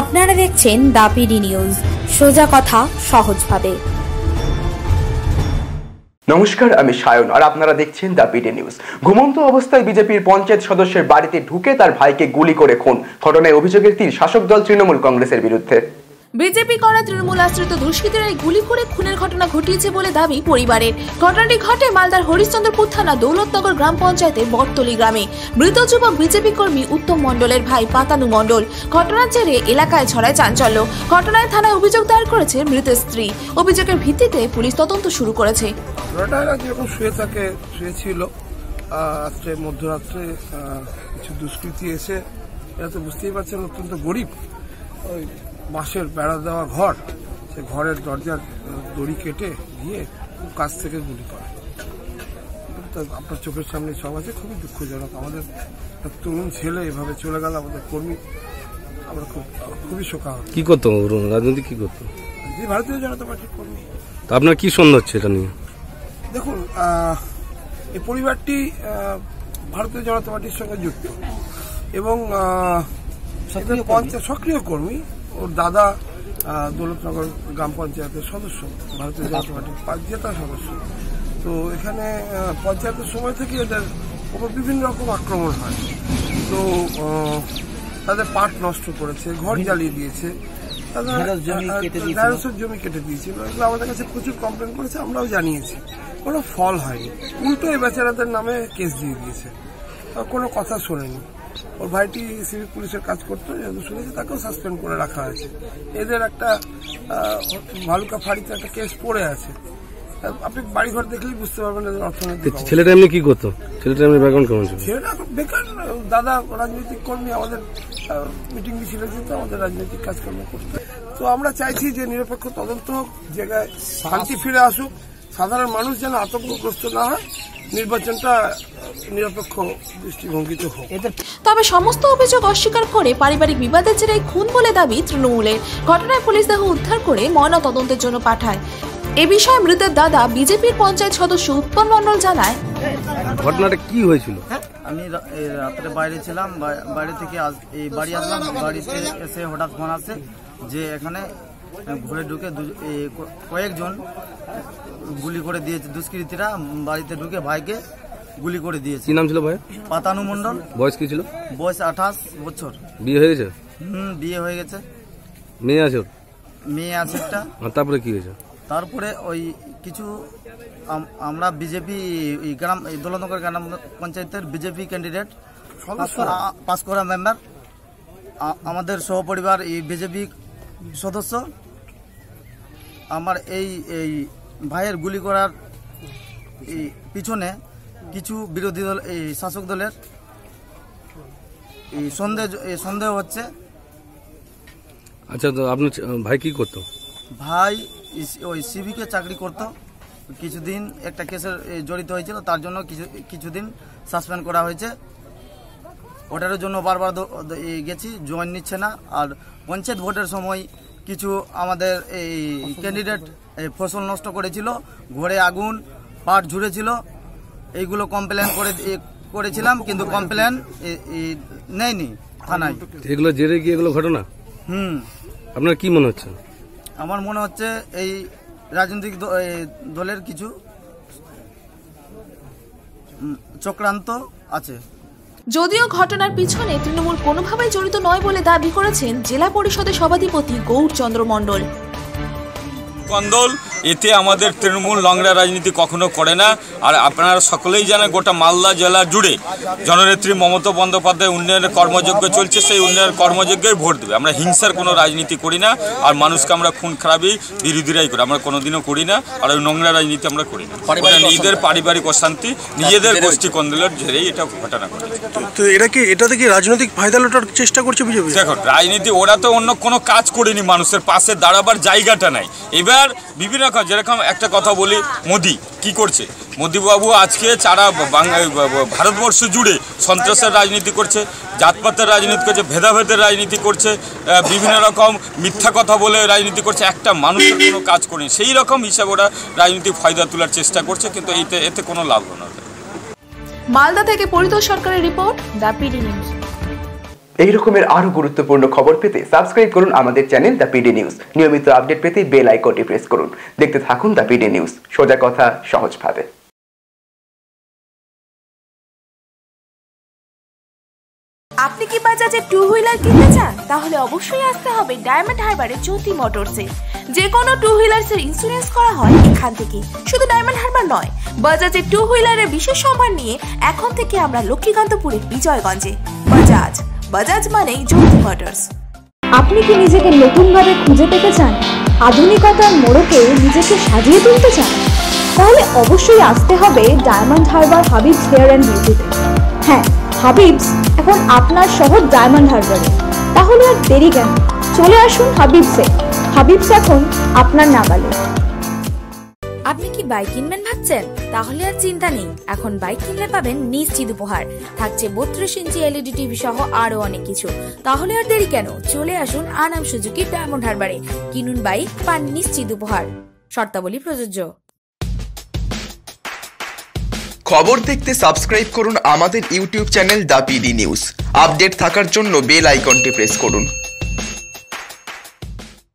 আপনারা দেখছেন দাপিডি নিউজ। সোজা কথা সহজভাবে। নমস্কার, আমি সায়ন, আর আপনারা দেখছেন দ্য পিডে নিউজ। ঘুমন্ত অবস্থায় বিজেপির পঞ্চায়েত সদস্যের বাড়িতে ঢুকে তার ভাইকে গুলি করে খুন। ঘটনায় অভিযোগের তীর শাসক দল তৃণমূল কংগ্রেসের বিরুদ্ধে। বিজেপি করা তৃণমূল আশ্রিত দুষ্কৃতীরাই গুলি করে খুনের ঘটনা ঘটিয়েছে বলে দাবি পরিবারের। ঘটনাটি ঘটে মালদার হরিশ্চন্দ্রপুর থানা দৌলতনগর গ্রাম পঞ্চায়েতের বটতলি গ্রামে। মৃত যুবক বিজেপি কর্মী উত্তম মণ্ডলের ভাই পাতানু মণ্ডল। ঘটনার জেরে এলাকায় ছড়ায় চাঞ্চল্য। ঘটনায় থানায় অভিযোগ দায়ের করেছে মৃতের স্ত্রী। অভিযোগের ভিত্তিতে পুলিশ তদন্ত শুরু করেছে। যেরকম শুয়ে থাকে শুয়েছিল মধ্যরাত্রে কিছু দুষ্কৃতী এসে, এরা তো বুঝতেই পারছেন, অত্যন্ত গরিব। বাঁশের বেড়া দেওয়া ঘর সে ঘরের দরজার দড়ি কেটে গিয়ে খুব কাছ থেকে গুলি করে। তো আপনার চোখের সামনে সব আছে খুবই দুঃখজনক। আমাদের একটা তরুণ ছেলে এভাবে চলে গেল আমাদের কর্মী। আমরা খুব খুবই শোকাহত। কি করতো রাজনীতি কি করতো? যে ভারতীয় জনতা পার্টির কর্মী। তা আপনার কি সন্দেহ হচ্ছে এটা নিয়ে? দেখুন এই পরিবারটি ভারতীয় জনতা পার্টির সঙ্গে যুক্ত। এবং সক্রিয় কর্মী। ওর দাদা দৌলতনগর গ্রাম পঞ্চায়েতের সদস্য ভারতীয় জনতা পার্টির পা- জেতা সদস্য। তো এখানে পঞ্চায়েতের সময় থেকে এদের ওপর বিভিন্ন রকম আক্রমণ হয়। তো তাদের পাট নষ্ট করেছে ঘর জ্বালিয়ে দিয়েছে। ঢেঁড়সের জমি কেটে দিয়েছিল। এগুলো আমাদের কাছে প্রচুর কমপ্লেন করেছে আমরাও জানিয়েছি। কোনো ফল হয়নি। উল্টো এই বেচারাদের নামে কেস দিয়ে দিয়েছে। কোনো কথা শোনেনি। ওর ভাইটি সিভিক পুলিশের কাজ করতো যেহেতু শুনেছি তাকেও সাসপেন্ড করে রাখা হয়েছে। এদের একটা ভালুকা ফাঁড়িতে একটা কেস পড়ে আছে। আপনি বাড়িঘর দেখলেই বুঝতে পারবেন এদের অর্থনৈতিক। ছেলেটা এমনি কি করতো? ছেলেটা এমনি ব্যাকগ্রাউন্ড কেমন ছিল? ছেলেটা বেকার দাদা রাজনৈতিক কর্মী আমাদের মিটিং ছিল কিন্তু আমাদের রাজনৈতিক কাজকর্ম করতে। তো আমরা চাইছি যে নিরপেক্ষ তদন্ত হোক জায়গায় শান্তি ফিরে আসুক। সাধারণ মানুষ যেন আতঙ্কগ্রস্ত না হয়। নির্বাচনটা নিরপেক্ষ দৃষ্টিভঙ্গিতে হোক। তবে সমস্ত অভিযোগ অস্বীকার করে পারিবারিক বিবাদের জেরে খুন বলে দাবি তৃণমূলের। ঘটনায় পুলিশ দেহ উদ্ধার করে ময়না তদন্তের জন্য পাঠায়। এ বিষয়ে মৃতের দাদা বিজেপির পঞ্চায়েত সদস্য উৎপল মণ্ডল জানায়। ঘটনাটা কি হয়েছিল? আমি রাত্রে বাইরে ছিলাম বাইরে থেকে এই বাড়ি আসলাম বাড়িতে এসে হঠাৎ ফোন আসে যে এখানে ঘুরে ঢুকে কয়েকজন গুলি করে দিয়েছে দুষ্কৃতীরা। বাড়িতে ঢুকে ভাইকে গুলি করে দিয়েছে। কি নাম ছিল ভাই পাতানু মণ্ডল। বয়স কি ছিল? বয়স আঠাশ বছর। বিয়ে হয়ে গেছে? হুম বিয়ে হয়ে গেছে। মেয়ে আছে ওর? মেয়ে আছে একটা। আর তারপরে কি হয়েছে? তারপরে ওই কিছু আমরা বিজেপি এই গ্রাম এই দৌলতনগর গ্রাম পঞ্চায়েতের বিজেপি ক্যান্ডিডেট পাস করা মেম্বার আমাদের সহপরিবার এই বিজেপি সদস্য। আমার এই এই ভাইয়ের গুলি করার পিছনে কিছু বিরোধী দল এই শাসক দলের এই সন্দেহ এই সন্দেহ হচ্ছে। আচ্ছা তো আপনার ভাই কি করতো? ভাই ওই সিভিকে চাকরি করত। কিছুদিন একটা কেসের জড়িত হয়েছিল তার জন্য কিছু কিছুদিন সাসপেন্ড করা হয়েছে। ওটার জন্য বারবার গেছি জয়েন নিচ্ছে না। আর পঞ্চায়েত ভোটের সময় কিছু আমাদের এই ক্যান্ডিডেট ফসল নষ্ট করেছিল ঘরে আগুন পাট ঝুড়েছিল। এইগুলো কমপ্লেন করে এ, করেছিলাম কিন্তু কমপ্লেন নেয়নি থানায়। এগুলো জেরে কি এগুলো ঘটনা? হুম। আপনার কি মনে হচ্ছে? আমার মনে হচ্ছে এই রাজনৈতিক দলের কিছু চক্রান্ত আছে। যদিও ঘটনার পিছনে তৃণমূল কোনোভাবেই জড়িত নয় বলে দাবি করেছেন জেলা পরিষদের সভাধিপতি গৌরচন্দ্র মণ্ডল। কন্দল এতে আমাদের তৃণমূল লংরা রাজনীতি কখনো করে না। আর আপনারা সকলেই জানেন গোটা মালদা জেলা জুড়ে জননেত্রী মমতা বন্দ্যোপাধ্যায় উন্নয়নের কর্মযজ্ঞ চলছে সেই উন্নয়নের কর্মযজ্ঞেই ভোট দেবে। আমরা হিংসার কোনো রাজনীতি করি না আর মানুষকে আমরা খুন খারাপই বিরোধীরাই করি। আমরা কোনোদিনও করি না আর ওই নোংরা রাজনীতি আমরা করি না। নিজেদের পারিবারিক অশান্তি নিজেদের গোষ্ঠী কন্দলের ঝেড়েই এটা ঘটনা ঘটেছে। তো এটা কি এটাতে কি রাজনৈতিক ফায়দা লোটার চেষ্টা করছে বিজেপি? দেখো রাজনীতি ওরা তো অন্য কোনো কাজ করেনি মানুষের পাশে দাঁড়াবার জায়গাটা নাই। এবার বিভিন্ন রকম যেরকম একটা কথা বলি, মোদি কি করছে? মোদিবাবু আজকে সারা ভারতবর্ষ জুড়ে সন্ত্রাসের রাজনীতি করছে, জাতপাতের রাজনীতি করছে, ভেদাভেদের রাজনীতি করছে বিভিন্ন রকম মিথ্যা কথা বলে রাজনীতি করছে, একটা মানুষের কোনো কাজ করেনি সেই রকম হিসাবে ওরা রাজনীতি ফায়দা তোলার চেষ্টা করছে, কিন্তু এতে এতে কোনো লাভ না। মালদা থেকে পরিতোষ সরকারের রিপোর্ট, দ্য পিডি নিউজ। এই রকমের আরও গুরুত্বপূর্ণ খবর পেতে সাবস্ক্রাইব করুন আমাদের চ্যানেল দ্য পিডি নিউজ নিয়মিত আপডেট পেতে বেল আইকনটি প্রেস করুন। দেখতে থাকুন দ্য পিডি নিউজ সোজা কথা, সহজভাবে। আপনি কি বাজাজের টু হুইলার কিনতে চান? তাহলে অবশ্যই আসতে হবে ডায়মন্ড হারবারের জ্যোতি মোটরসে যে কোনো টু হুইলার্সের ইন্স্যুরেন্স করা হয় এখান থেকে। শুধু ডায়মন্ড হারবার নয় বাজাজের টু হুইলারের বিশেষ সম্মান নিয়ে এখন থেকে আমরা লক্ষ্মীকান্তপুরের বিজয়গঞ্জে। বাজাজ। বাজাজ মানেই জ্যোতি মোটরস আপনি কি নিজেকে নতুনভাবে খুঁজে পেতে চান? আধুনিকতার মোড়কে নিজেকে সাজিয়ে তুলতে চান? তাহলে অবশ্যই আসতে হবে ডায়মন্ড হারবার হাবিবস হেয়ার অ্যান্ড বিউটিতে হ্যাঁ হাবিবস এখন আপনার শহর ডায়মন্ড হারবারে তাহলে আর দেরি কেন? চলে আসুন হাবিবসে হাবিবস এখন আপনার নাগালে। আপনি কি বাইক কিনবেন ভাবছেন? তাহলে আর চিন্তা নেই। এখন বাইক কিনলে পাবেন নিশ্চিত উপহার। থাকছে বত্রিশ ইঞ্চি এলইডি টিভি সহ আরও অনেক কিছু। তাহলে আর দেরি কেন? চলে আসুন আনাম সুজুকি ডায়মন্ড হারবারে। কিনুন বাইক পান নিশ্চিত উপহার। শর্তাবলী প্রযোজ্য। খবর দেখতে সাবস্ক্রাইব করুন আমাদের YouTube channel the PD news update থাকার জন্য বেল আইকনটি প্রেস করুন।